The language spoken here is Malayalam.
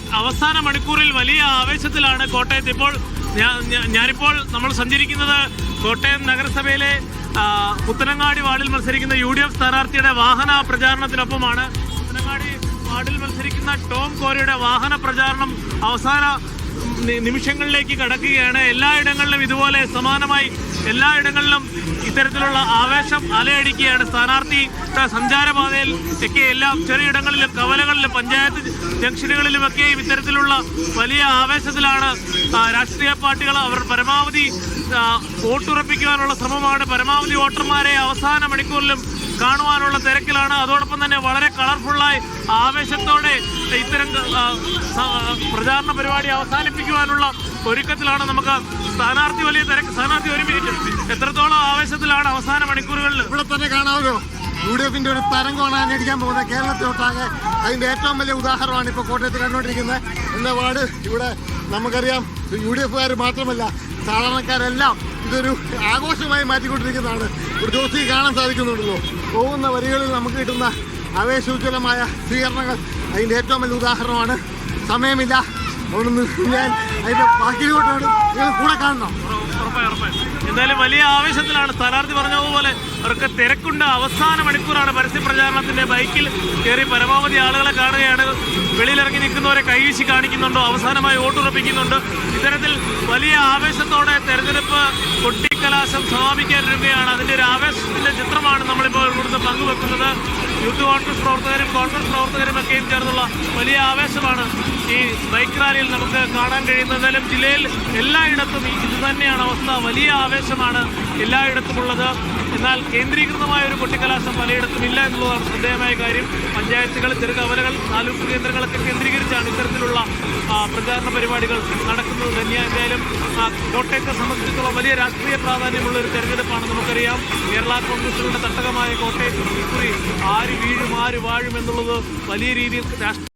അവസാന മണിക്കൂറിൽ വലിയ ആവേശത്തിലാണ് കോട്ടയത്ത് ഇപ്പോൾ ഞാനിപ്പോൾ നമ്മൾ സഞ്ചരിക്കുന്നത് കോട്ടയം നഗരസഭയിലെ പുത്തനങ്ങാടി വാർഡിൽ മത്സരിക്കുന്ന യു ഡി എഫ് സ്ഥാനാർത്ഥിയുടെ വാഹന പ്രചാരണത്തിനൊപ്പമാണ്. പുത്തനങ്ങാടി വാർഡിൽ മത്സരിക്കുന്ന ടോം കോരയുടെ വാഹന പ്രചാരണം അവസാന നിമിഷങ്ങളിലേക്ക് കടക്കുകയാണ്. എല്ലായിടങ്ങളിലും ഇതുപോലെ സമാനമായി എല്ലായിടങ്ങളിലും ഇത്തരത്തിലുള്ള ആവേശം അലയടിക്കുകയാണ്. സ്ഥാനാർത്ഥി സഞ്ചാരപാതയിൽ ഒക്കെ എല്ലാം ചെറിയിടങ്ങളിലും കവലകളിലും പഞ്ചായത്ത് ജംഗ്ഷനുകളിലുമൊക്കെയും ഇത്തരത്തിലുള്ള വലിയ ആവേശത്തിലാണ് രാഷ്ട്രീയ പാർട്ടികൾ അവർ പരമാവധി വോട്ടുറപ്പിക്കുവാനുള്ള ശ്രമമാണ്. പരമാവധി വോട്ടർമാരെ അവസാന മണിക്കൂറിലും കാണുവാനുള്ള തിരക്കിലാണ്. അതോടൊപ്പം തന്നെ വളരെ കളർഫുള്ളായി ആവേശത്തോടെ ഇത്തരം പ്രചാരണ പരിപാടി അവസാനിപ്പിക്കുവാനുള്ള ഒരുക്കത്തിലാണ് നമുക്ക് സ്ഥാനാർത്ഥി വലിയ തിരക്ക്. സ്ഥാനാർത്ഥി ഒരു മിനിറ്റ് എത്രത്തോളം ആവേശത്തിലാണ് അവസാന മണിക്കൂറുകളിൽ? ഇവിടെ തന്നെ കാണാമല്ലോ യു ഡി എഫിന്റെ ഒരു തരംഗമാണ് അടിക്കാൻ പോകുന്നത് കേരളത്തിലൊട്ടാകെ അതിന്റെ ഏറ്റവും വലിയ ഉദാഹരണമാണ് ഇപ്പോൾ കോട്ടയത്ത് കണ്ടുകൊണ്ടിരിക്കുന്നത്. എന്ന വാർഡ് ഇവിടെ നമുക്കറിയാം. യു ഡി എഫുകാർ മാത്രമല്ല സാധാരണക്കാരെല്ലാം ഇതൊരു ആഘോഷമായി മാറ്റിക്കൊണ്ടിരിക്കുന്നതാണ്. ഒരു ദിവസം കാണാൻ സാധിക്കുന്നുണ്ടല്ലോ. പോകുന്ന വരികളിൽ നമുക്ക് കിട്ടുന്ന ആവേശോജ്വലമായ സ്വീകരണങ്ങൾ അതിന്റെ ഏറ്റവും വലിയ ഉദാഹരണമാണ് സമയമില്ല. അതുകൊണ്ട് ഞാൻ. അതിന്റെ നിങ്ങൾ കൂടെ കാണണം. എന്തായാലും വലിയ ആവേശത്തിലാണ് സ്ഥാനാർത്ഥി പറഞ്ഞതുപോലെ അവർക്ക് തിരക്കുണ്ട്. അവസാന മണിക്കൂറാണ് പരസ്യ പ്രചാരണത്തിന്റെ ബൈക്കിൽ കയറി പരമാവധി ആളുകളെ കാണുകയാണ്. വെളിയിലിറങ്ങി നിൽക്കുന്നവരെ കൈവീശി കാണിക്കുന്നുണ്ടോ. അവസാനമായി വോട്ടുറപ്പിക്കുന്നുണ്ട്. ഇത്തരത്തിൽ വലിയ ആവേശത്തോടെ തെരഞ്ഞെടുപ്പ് കൊട്ടിക്കലാശം സമാപിക്കാനിരിക്കുകയാണ് അതിന്റെ ഒരു ആവേശത്തിന്റെ ചിത്രമാണ് നമ്മളിപ്പോൾ ഇവിടുന്ന് പങ്കുവെക്കുന്നത്. യൂത്ത് കോൺഗ്രസ് പ്രവർത്തകരും കോൺഗ്രസ് പ്രവർത്തകരും ഒക്കെയും ചേർന്നുള്ള വലിയ ആവേശമാണ് ഈ ബൈക്ക് റാലിയിൽ നമുക്ക് കാണാൻ കഴിയുന്നത്. എന്തായാലും ജില്ലയിൽ എല്ലായിടത്തും ഇത് തന്നെയാണ് അവസ്ഥ. വലിയ ആവേശമാണ് എല്ലായിടത്തും ഉള്ളത് എന്നാൽ കേന്ദ്രീകൃതമായ ഒരു കൊട്ടിക്കലാശം പലയിടത്തും ഇല്ല എന്നുള്ളതാണ് ശ്രദ്ധേയമായ കാര്യം. പഞ്ചായത്തുകൾ ചെറുകവലകൾ താലൂക്ക് കേന്ദ്രങ്ങളൊക്കെ കേന്ദ്രീകരിച്ചാണ് ഇത്തരത്തിലുള്ള പ്രചാരണ പരിപാടികൾ നടക്കുന്നത് തന്നെ എന്തായാലും കോട്ടയത്തെ സംബന്ധിച്ചിടത്തോളം വലിയ രാഷ്ട്രീയ പ്രാധാന്യമുള്ള ഒരു തെരഞ്ഞെടുപ്പാണ് നമുക്കറിയാം. കേരള കോൺഗ്രസുകളുടെ തട്ടകമായ കോട്ടയത്ത് ഇക്കുറി വീഴും ആര് വാഴും എന്നുള്ളത് വലിയ രീതിയിൽ രാഷ്ട്രീയ